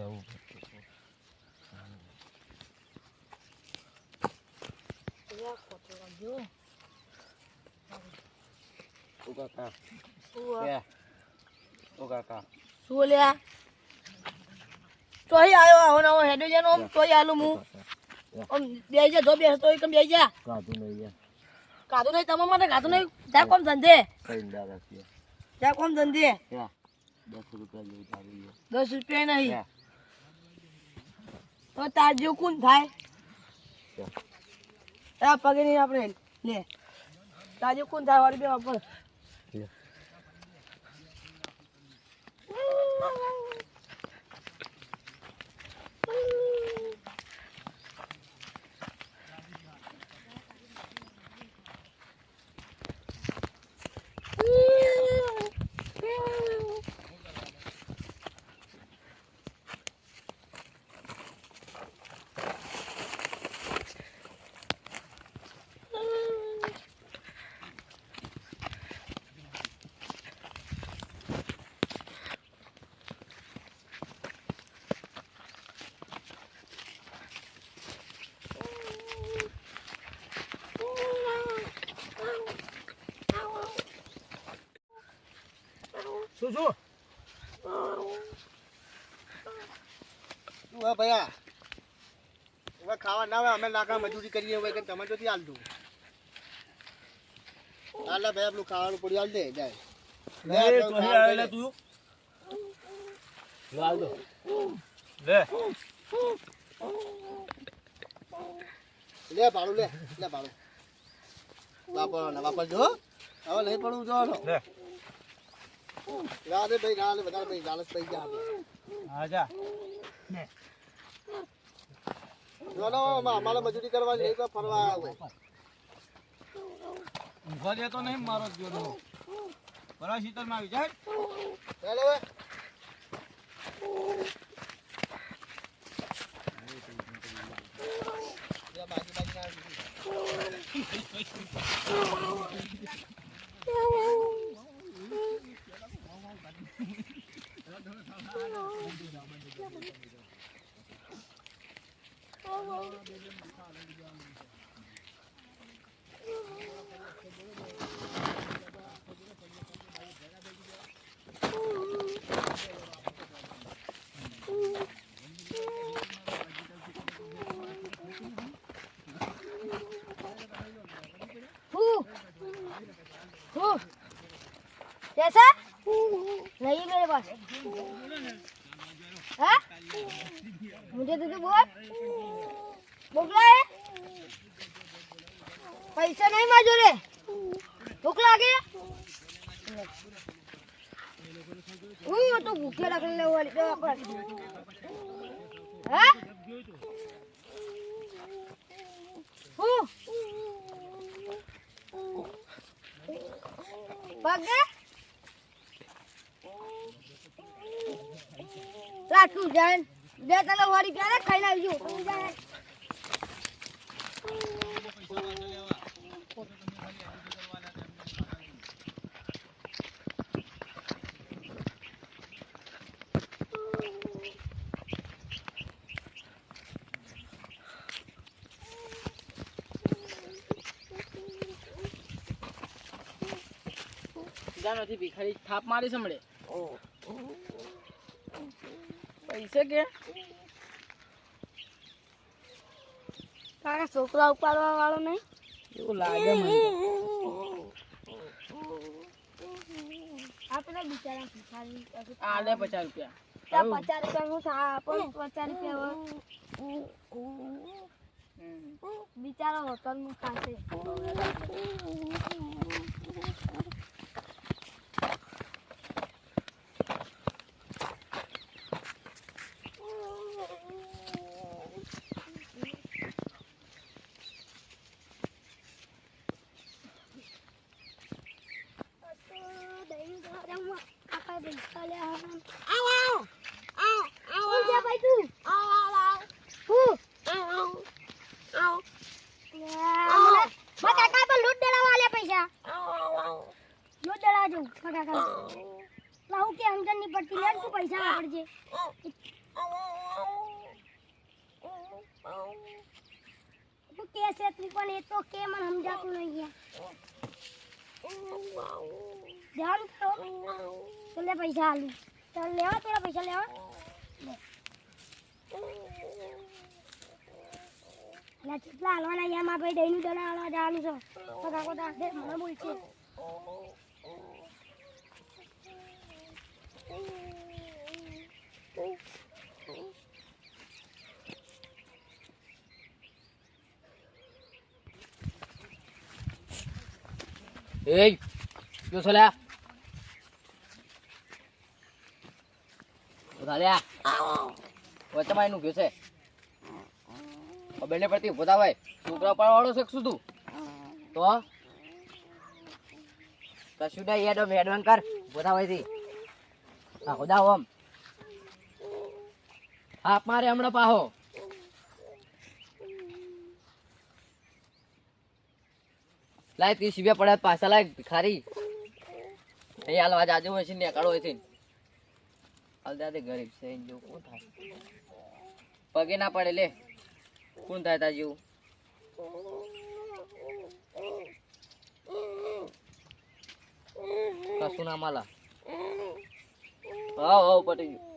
જવું ચોહી આવ્યો આવો નવો હેડો જેનો આમ ચોહી આલું હું આમ બે જા જો બેસ તો કેમ બે જા. કાધું નહીં યાર. કાધું નહીં તમારા માટે કાધું નહીં. જા કોમ ધંધે. જા કોમ ધંધે. દસ રૂપિયા દસ રૂપિયા નહીં. તો તાર જેવું કોણ થાય? પગે નહીં આપણે લે. તાર જેવું કોણ થાય? વાળી બે વાપર લે. શું શું? હા ભૈયા? હવે ખાવા ના આવે અમે લાકડા મજૂરી કરીએ હવે કે તમે જોતી હાલતું હાલે ભાઈ આપણું ખાવાનું પડી હાલ દે જાય તો. લાલ દો લે. લે ભાડું લે લે ભાડું. વાપરવાના વાપરજો હો. હવે નહીં પડવું જો લે. રાધે ભાઈ રાધે વધારે ભાઈ લાલચ થઈ ગયા હા જા ચલો અમારે મજૂરી કરવાની નહીં તો ફરવા આવે ઊંઘવા દેતો નહીં મારો જ જોડો બરા શીતળમાં આવી જાય ચાલો હવે હું હું कैसा नहीं मेरे पास हाँ मुझे तो तू મોકલા એ પૈસા નહીં માજો રે? ભૂખ લાગે? હું તો ભૂખે રાખી લેવા હા? હું? પગે લાટું જાન બે તને વાળી ક્યારે ખાઈને આવજો? તું નથી ભિખારી થાપ મારી સંભળે. પૈસે કે? તારા છોકરા ઉપાડવા વાળો નહીં? એવું લાગે મને. આપણે બિચારા ભિખારી આ લે પચાસ રૂપિયા. ત્યાં પચાસ રૂપિયાનું સા પણ પચાસ રૂપિયા બિચારા હોટલ હોટલમાં ખાશે પૈસા લૂટ લેવા જવું ફટાકડા લાવું કે અંકલની પડતી લે તું પૈસા વાપરજે તું તું પણ એ તો કે મને સમજાતું નહીં ધ્યાન કરો. તો લે પૈસા આલું. ચાલ, લેવા થોડા પૈસા, લેવા. લે. કેટલા હાલવાના યાર, મારા ભાઈ દહીંનું દડા હાલવા જવાનું છે. ફટાકો રાખે મને બોલશે. એ જો સોલ્યા ઉધાલ્યા વચ્ચેમાં એનું ગયું છે નહીં પડતી ઊભો ભાઈ છોકરા પાડવાળો છે કે શું તું તો કશું નહીં હેડો હેડવાન કર ઊભો થા ભાઈથી હા ખુદા ઓમ હા મારે હમણાં પાહો લાય ત્રીસ રૂપિયા પડ્યા પાછા લાય ભિખારી. અહીં હાલ આજ આજુ હોય છે ને કાળો હોય છે. હાલ દાદા ગરીબ છે જો કોણ થાય? પગે ના પડે લે. કોણ થાય તા જેવું? કશું ના માલા. હા હા પટી ગયું.